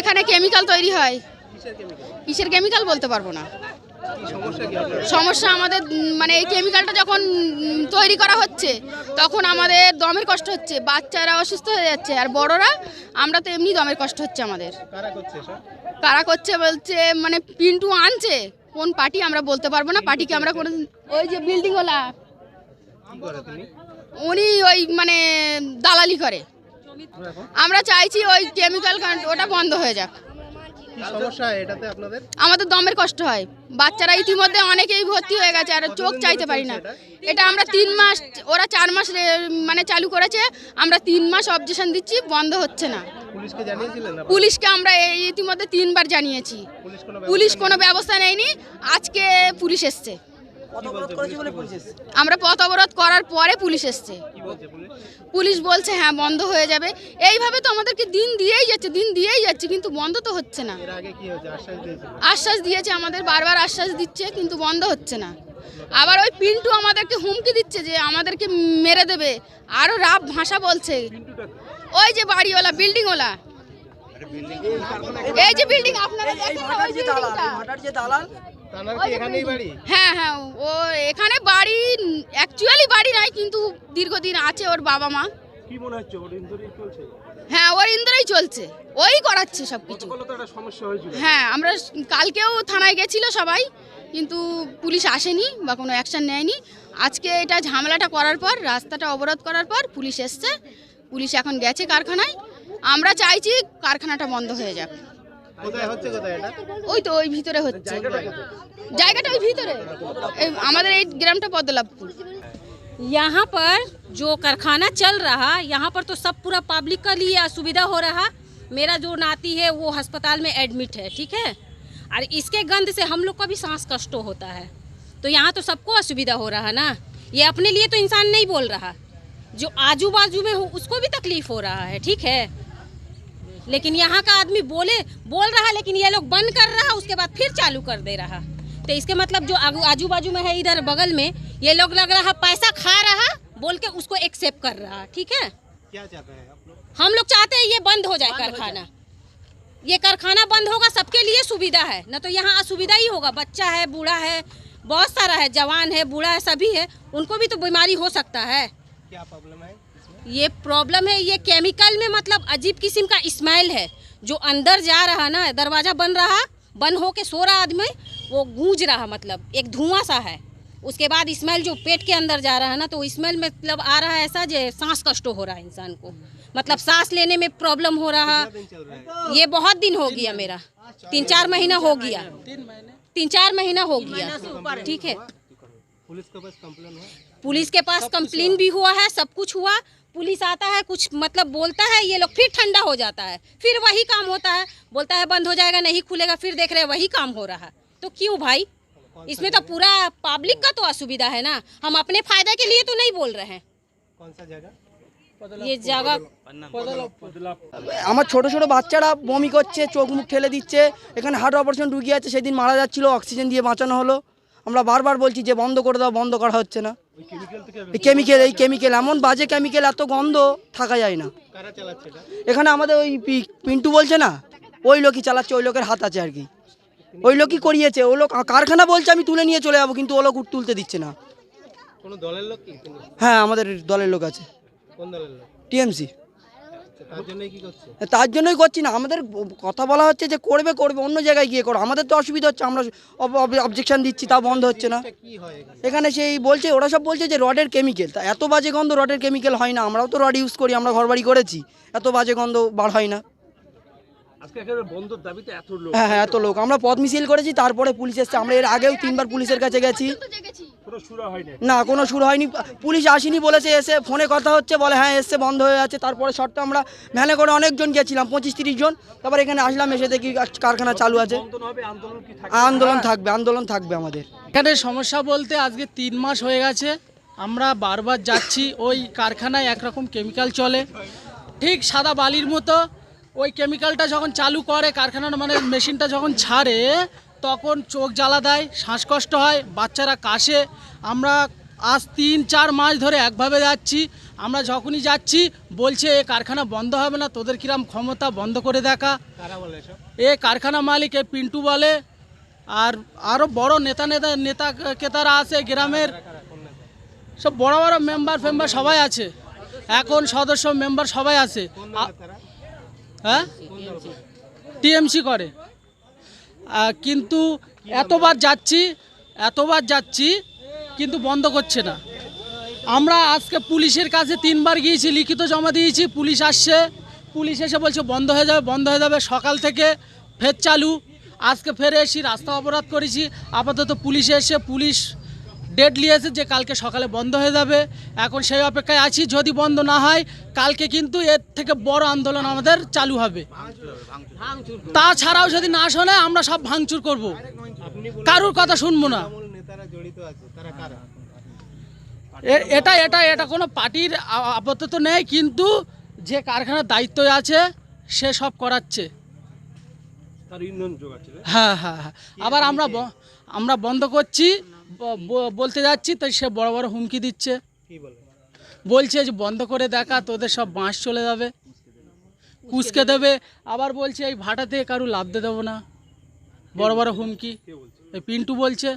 এখানে কেমিক্যাল তৈরি হয়। কিসের কেমিক্যাল বলতে পারব না। সমস্যা আমাদের মানে এই কেমিক্যালটা যখন তৈরি করা হচ্ছে তখন আমাদের দমের কষ্ট হচ্ছে বাচ্চারা অসুস্থ হয়ে যাচ্ছে আর বড়রা আমরা তো এমনি দমের কষ্ট হচ্ছে আমাদের। কারা করছে বলছে মানে পিন্টু আনছে কোন পার্টি আমরা বলতে পারব না পার্টিকে আমরা কোনো ওই যে বিল্ডিংওয়ালা উনি ওই মানে দালালি করে। আমরা চাইছি ওই কেমিক্যাল ওটা বন্ধ হয়ে যাক। কি সমস্যা এটাতে আপনাদের? আমাদের দমের কষ্ট হয়। বাচ্চারা ইতিমধ্যে অনেকেই ভর্তি হয়ে গেছে আর চোখ চাইতে পারি না। এটা আমরা তিন মাস ওরা চার মাস মানে চালু করেছে আমরা তিন মাস অবজেকশন দিচ্ছি বন্ধ হচ্ছে না। পুলিশকে আমরা এই ইতিমধ্যে তিনবার জানিয়েছি। পুলিশ কোনো পুলিশ কোনো ব্যবস্থা নেয়নি। আজকে পুলিশ এসছে। আমরা পথ অবরোধ করার পরে পুলিশ এসছে পুলিশ পুলিশ বলছে হ্যাঁ বন্ধ হয়ে যাবে এইভাবে তো আমাদেরকে দিন দিয়েই যাচ্ছে দিন দিয়েই যাচ্ছে কিন্তু বন্ধ তো হচ্ছে না এর আগে কি হয়েছে আশ্বাস দিয়েছে আমাদের বারবার আশ্বাস দিচ্ছে কিন্তু বন্ধ হচ্ছে না আবার ওই পিন্টু আমাদেরকে হুমকি দিচ্ছে যে আমাদেরকে মেরে দেবে আরও রাব ভাষা বলছে ওই যে বাড়িওয়ালা বিল্ডিংওয়ালা এই যে বিল্ডিং আপনারা দেখেন না, হ্যাঁ হ্যাঁ ও এখানে বাড়ি অ্যাকচুয়ালি বাড়ি নাই কিন্তু দীর্ঘদিন আছে ওর বাবা মা। কি মনে হচ্ছে ওর ইঞ্জুরি চলছে? হ্যাঁ ওর ইন্দ্রই চলছে। ওই করাচ্ছে সব কিছু। বলো তো একটা সমস্যা হয়েছিল। হ্যাঁ আমরা কালকেও থানায় গেছিল সবাই কিন্তু পুলিশ আসেনি বা কোনো অ্যাকশন নেয়নি। আজকে এটা ঝামেলাটা করার পর রাস্তাটা অবরোধ করার পর পুলিশ এসছে। পুলিশ এখন গেছে কারখানায়। আমরা চাইছি কারখানাটা বন্ধ হয়ে যাক। কোথায় হচ্ছে কোথায় এটা ওই তো ওই ভিতরে হচ্ছে জায়গাটা ওই ভিতরে এই আমাদের এই গ্রামটা পদ্মলাভপুর यहाँ पर जो कारखाना चल रहा यहाँ पर तो सब पूरा पब्लिक का लिए असुविधा हो रहा मेरा जो नाती है वो अस्पताल में एडमिट है ठीक है और इसके गंध से हम लोग का भी सांस कष्ट होता है तो यहाँ तो सबको असुविधा हो रहा ना ये अपने लिए तो इंसान नहीं बोल रहा जो आजू बाजू में हो उसको भी तकलीफ हो रहा है ठीक है लेकिन यहाँ का आदमी बोले बोल रहा लेकिन ये लोग बंद कर रहा उसके बाद फिर चालू कर दे रहा। तो इसके मतलब जो आजू बाजू में है इधर बगल में ये लोग लग रहा पैसा खा रहा बोल के उसको एक्सेप्ट कर रहा ठीक है? क्या चाहते हैं आप लोग? हम लोग चाहते हैं ये बंद हो जाए कारखाना। ये कारखाना बंद होगा सबके लिए सुविधा है। न तो यहाँ असुविधा ही होगा। बच्चा है बूढ़ा है बहुत सारा है जवान है बूढ़ा है सभी है उनको भी तो बीमारी हो सकता है। क्या प्रॉब्लम है? ये प्रॉब्लम है ये केमिकल में मतलब अजीब किस्म का स्मेल है। जो अंदर जा रहा ना दरवाज़ा बन रहा बंद हो के सो रहा आदमी वो गूंज रहा मतलब एक धुआँ सा है। उसके बाद स्मेल जो पेट के अंदर जा रहा है ना तो स्मेल मतलब आ रहा है ऐसा जो सांस कष्ट हो रहा है इंसान को। मतलब सांस लेने में प्रॉब्लम हो रहा। है? ये बहुत दिन हो गया मेरा। तीन चार महीना हो गया। तीन चार महीना हो। गया ठीक है। पुलिस के पास कंप्लेन है? पुलिस के पास कंप्लेन भी हुआ है सब कुछ हुआ। पुलिस आता है कुछ मतलब बोलता है ये लोग फिर ठंडा हो जाता है फिर वही काम होता है बोलता है बंद हो जाएगा नहीं खुलेगा फिर देख रहे हैं वही काम हो रहा है तो क्यों भाई इसमें तो पूरा पब्लिक का तो असुविधा है ना हम अपने फायदे के लिए तो नहीं बोल रहे हैं कौन सा जगह ये जगह আমার ছোট ছোট বাচ্চারা বমি করছে চোখ মুখ ঠেলে দিচ্ছে এখানে হার্ট অপারেশন ঢুকিয়ে আছে সেদিন মারা যাচ্ছিল অক্সিজেন দিয়ে বাঁচানো হলো আমরা বারবার বলছি যে বন্ধ করে দাও বন্ধ করা হচ্ছে না। এই কেমিক্যাল এই কেমিক্যাল এমন বাজে কেমিক্যাল এত গন্ধ থাকা যায় না। এখানে আমাদের ওই পি- পিন্টু বলছে না? ওই লোকই চালাচ্ছে ওই লোকের হাত আছে আর কি। ওই লোকই করিয়েছে ও লোক কারখানা বলছে আমি তুলে নিয়ে চলে যাব কিন্তু ও লোক তুলতে দিচ্ছে না। কোনো দলের লোক হ্যাঁ আমাদের দলের লোক আছে। কোন দলের লোক? টিএমসি। তার জন্যই করছে? তার জন্যই করছি না। আমাদের কথা বলা হচ্ছে যে করবে করবে অন্য জায়গায় গিয়ে করো। আমাদের তো অসুবিধা হচ্ছে আমরা অবজেকশন দিচ্ছি তা বন্ধ হচ্ছে না। এটা কি হয় এখানে? এখানে সেই বলছে ওরা সব বলছে যে রডের কেমিক্যাল তা এত বাজে গন্ধ রডের কেমিক্যাল হয় না। আমরাও তো রড ইউজ করি আমরা ঘরবাড়ি করেছি। এত বাজে গন্ধ বার হয় না আজকে একেবারে বন্ধর দাবিতে এত লোক হ্যাঁ হ্যাঁ এত লোক। আমরা পথ মিছিল করেছি তারপরে পুলিশ এসছে। আমরা এর আগেও তিনবার পুলিশের কাছে গেছি। না কোনো শুরু হয়নি। পুলিশ আসেনি বলেছে এসে ফোনে কথা হচ্ছে বলে হ্যাঁ এসছে বন্ধ হয়ে আছে। তারপরে শর্টটা আমরা ভ্যানে করে অনেকজন গেছিলাম পঁচিশ তিরিশ জন। তারপর এখানে আসলাম এসে দেখি কারখানা চালু আছে। আন্দোলন হবে আন্দোলন কি থাকবে? আন্দোলন থাকবে আন্দোলন থাকবে আমাদের। এখানে সমস্যা বলতে আজকে তিন মাস হয়ে গেছে। আমরা বারবার যাচ্ছি ওই কারখানায় একরকম কেমিক্যাল চলে। ঠিক সাদা বালির মতো ওই কেমিক্যালটা যখন চালু করে কারখানার মানে মেশিনটা যখন ছাড়ে তখন চোখ জ্বালা দেয় শ্বাসকষ্ট হয় বাচ্চারা কাশে। আমরা আজ তিন চার মাস ধরে একভাবে যাচ্ছি। আমরা যখনই যাচ্ছি বলছে এ কারখানা বন্ধ হবে না তোদের কিরাম ক্ষমতা বন্ধ করে দেখা। এ কারখানা মালিক এ পিন্টু বলে। আর আরও বড় নেতা নেতা নেতা কেতারা আছে গ্রামের সব বড় বড় মেম্বার ফেম্বার সবাই আছে। এখন সদস্য মেম্বার সবাই আছে। হ্যাঁ? টিএমসি করে। কিন্তু এতবার যাচ্ছি এতবার যাচ্ছি, কিন্তু বন্ধ করছে না। আমরা আজকে পুলিশের কাছে তিনবার গিয়েছি, লিখিত জমা দিয়েছি, পুলিশ আসছে, পুলিশ এসে বলছে, বন্ধ হয়ে যাবে, বন্ধ হয়ে যাবে, সকাল থেকে ফের চালু। আজকে ফের এসি রাস্তা অবরোধ করেছি, আপাতত পুলিশ এসে, পুলিশ ডেট নিয়েছে যে কালকে সকালে বন্ধ হয়ে যাবে। এখন সেই অপেক্ষায় আছি। যদি বন্ধ না হয় কালকে কিন্তু এর থেকে বড় আন্দোলন আমাদের চালু হবে। তাছাড়াও যদি না শোনে আমরা সব ভাঙচুর করব। কারুর কথা শুনব না। এটা এটা এটা কোনো পার্টির আপাতত নেই কিন্তু যে কারখানার দায়িত্ব আছে সে সব করাচ্ছে? হ্যাঁ হ্যাঁ হ্যাঁ। আবার আমরা আমরা বন্ধ করছি। বলতে যাচ্ছি তো সে বড় বড় হুমকি দিচ্ছে। বলছে যে বন্ধ করে দেখা তোদের সব বাঁশ চলে যাবে। কুচকে দেবে। আবার বলছে এই ভাটাতে কারু লাভ দিয়ে দেবো না। বড় বড় হুমকি। পিন্টু বলছে।